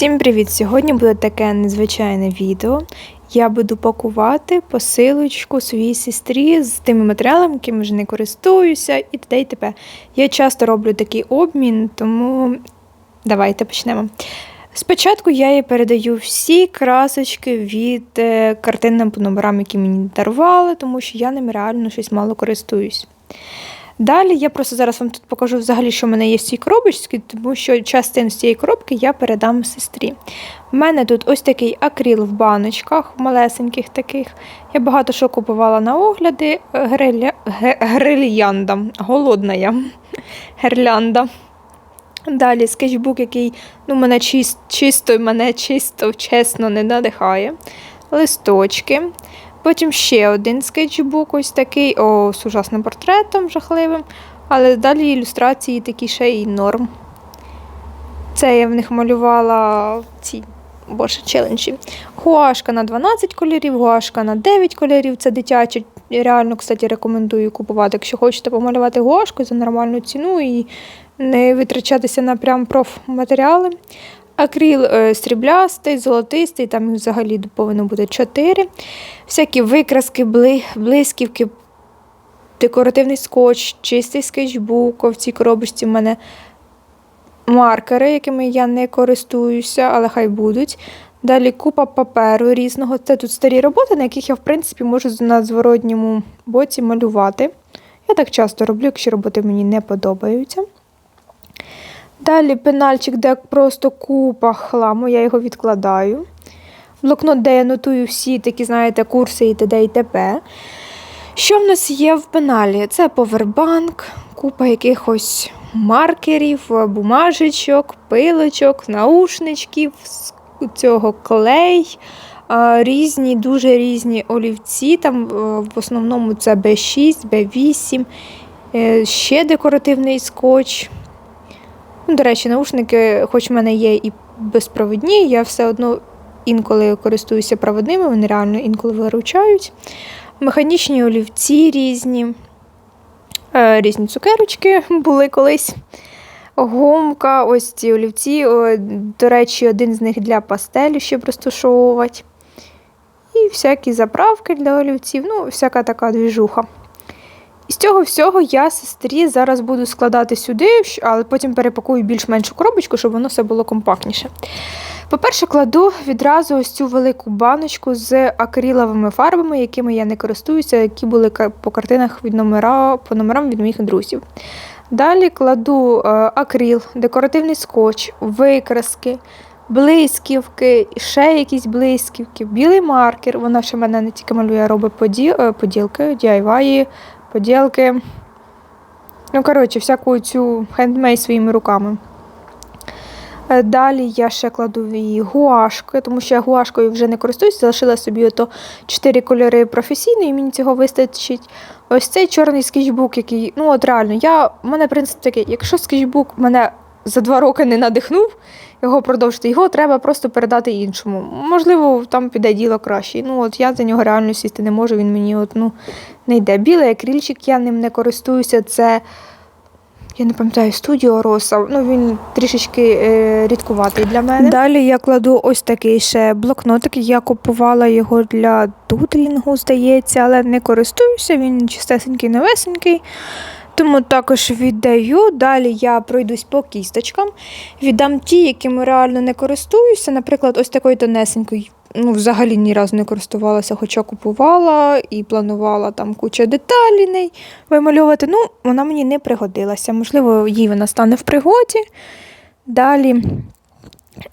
Всім привіт! Сьогодні буде таке незвичайне відео. Я буду пакувати посилочку своїй сестрі з тими матеріалами, якими вже не користуюся, і т.д. і т.п. Я часто роблю такий обмін, тому давайте почнемо. Спочатку я їй передаю всі красочки від е, картинним по номерам, які мені дарували, тому що я ними реально щось мало користуюсь. Далі я просто зараз вам тут покажу взагалі, що в мене є в цій коробочці, тому що частину з цієї коробки я передам сестрі. У мене тут ось такий акріл в баночках, малесеньких таких. Я багато що купувала на огляди. Гриля... Грильянда. Голодна я. Гирлянда. Далі скетчбук, який ну, мене чис... чисто, мене чисто, чесно не надихає. Листочки. Потім ще один скетчбук, ось такий, о, з ужасним портретом жахливим. Але далі ілюстрації такі ще й норм. Це я в них малювала ці боже, челенджі. Гуашка на 12 кольорів, гуашка на 9 кольорів. Це дитячі. Реально, кстати, рекомендую купувати. Якщо хочете помалювати гуашку за нормальну ціну і не витрачатися на прям профматеріали. Акріл е, сріблястий, золотистий, там взагалі повинно бути 4. Всякі викраски, блисківки, декоративний скотч, чистий скетчбук. В цій коробочці в мене маркери, якими я не користуюся, але хай будуть. Далі купа паперу різного. Це тут старі роботи, на яких я, в принципі, можу на зворотньому боці малювати. Я так часто роблю, якщо роботи мені не подобаються. Далі пенальчик, де просто купа хламу, я його відкладаю. Блокнот, де я нотую всі такі, знаєте, курси і т.д. і т.п. Що в нас є в пеналі? Це повербанк, купа якихось маркерів, бумажечок, пилочок, наушничків, цього клей, різні, дуже різні олівці. Там е, в основному це B6, B8, е, ще декоративний скотч. Ну, до речі, наушники, хоч в мене є і безпровідні, я все одно інколи користуюся проводними, вони реально інколи виручають. Механічні олівці різні, е, різні цукерочки були колись. Гумка, ось ці олівці. До речі, один з них для пастелі, щоб розташовувати. І всякі заправки для олівців, ну, всяка така двіжуха. Цього всього я сестрі зараз буду складати сюди, але потім перепакую більш-меншу коробочку, щоб воно все було компактніше. По-перше, кладу відразу ось цю велику баночку з акриловими фарбами, якими я не користуюся, які були по картинах від номера, по номерам від моїх друзів. Далі кладу е, акрил, декоративний скотч, викраски, блисківки, ще якісь блисківки, білий маркер. Вона ще в мене не тільки малює, робить поді, е, поділки, DIY, поділки. Ну, коротше, всяку цю хендмейд своїми руками. Е, Далі я ще кладу її гуашки, тому що я гуашкою вже не користуюся, залишила собі ото 4 кольори професійної, і мені цього вистачить. Ось цей чорний скетчбук, який, ну от реально, я, у мене принцип такий, якщо скетчбук мене за два роки не надихнув його продовжити, його треба просто передати іншому. Можливо, там піде діло краще. Ну от я за нього реально сісти не можу, він мені от, ну, не йде. Білий акрильчик, я ним не користуюся, це. Я не пам'ятаю, студіо Роса. Ну він трішечки е, рідкуватий для мене. Далі я кладу ось такий ще блокнотик. Я купувала його для дудлінгу, здається, але не користуюся. Він чистесенький, новесенький. Тому також віддаю. Далі я пройдусь по кісточкам, віддам ті, якими реально не користуюся. Наприклад, ось такою тонесенькою. Ну, взагалі ні разу не користувалася, хоча купувала і планувала там кучу деталей вимальовувати. Ну, вона мені не пригодилася. Можливо, їй вона стане в пригоді. Далі.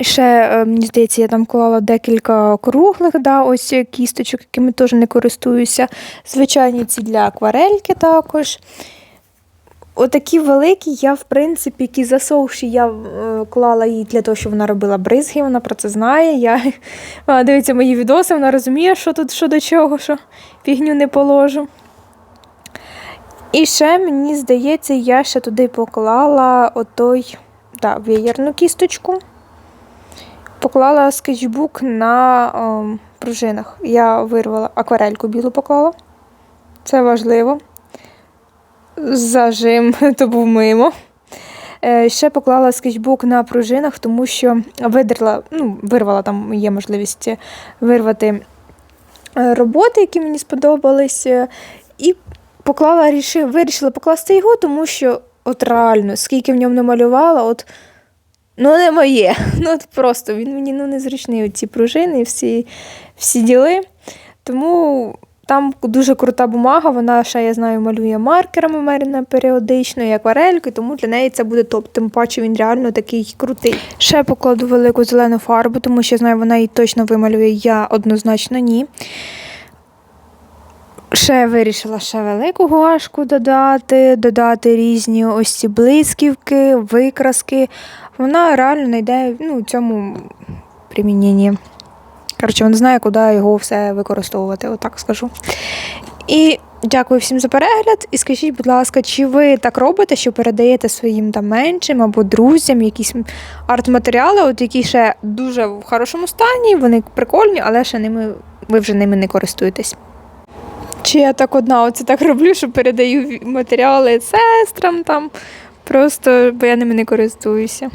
Ще, е, мені здається, я там клала декілька круглих, да, ось кісточок, якими теж не користуюся. Звичайні ці для акварельки також. Отакі великі, я, в принципі, які засохші, я е, клала їй для того, щоб вона робила бризги, вона про це знає. Я, вона дивиться мої відоси, вона розуміє, що тут, що до чого, що фігню не положу. І ще, мені здається, я ще туди поклала отой да, веєрну кісточку. Поклала скетчбук на о, пружинах. Я вирвала акварельку білу поклала. Це важливо. Зажим, то був мимо. Е, Ще поклала скетчбук на пружинах, тому що видерла, ну, вирвала там є можливість вирвати е, роботи, які мені сподобалися. І поклала, рішив, вирішила покласти його, тому що от реально, скільки в ньому намалювала, от ну не моє. Ну от просто він мені ну, незручний, ці пружини всі, всі діли. Тому там дуже крута бумага, вона ще, я знаю, малює маркерами Меріна періодично і акварелькою, тому для неї це буде топ. Тим паче він реально такий крутий. Ще покладу велику зелену фарбу, тому що я знаю, вона її точно вималює, я однозначно ні. Ще вирішила ще велику гуашку додати, додати різні ось ці блисківки, викраски. Вона реально знайде ну, цьому приміненні. Коротше, вона знає, куди його все використовувати, отак скажу. І дякую всім за перегляд. І скажіть, будь ласка, чи ви так робите, що передаєте своїм там меншим або друзям якісь арт-матеріали, от які ще дуже в хорошому стані, вони прикольні, але ще ними ви вже ними не користуєтесь. Чи я так одна оце так роблю, що передаю матеріали сестрам там, просто бо я ними не користуюся.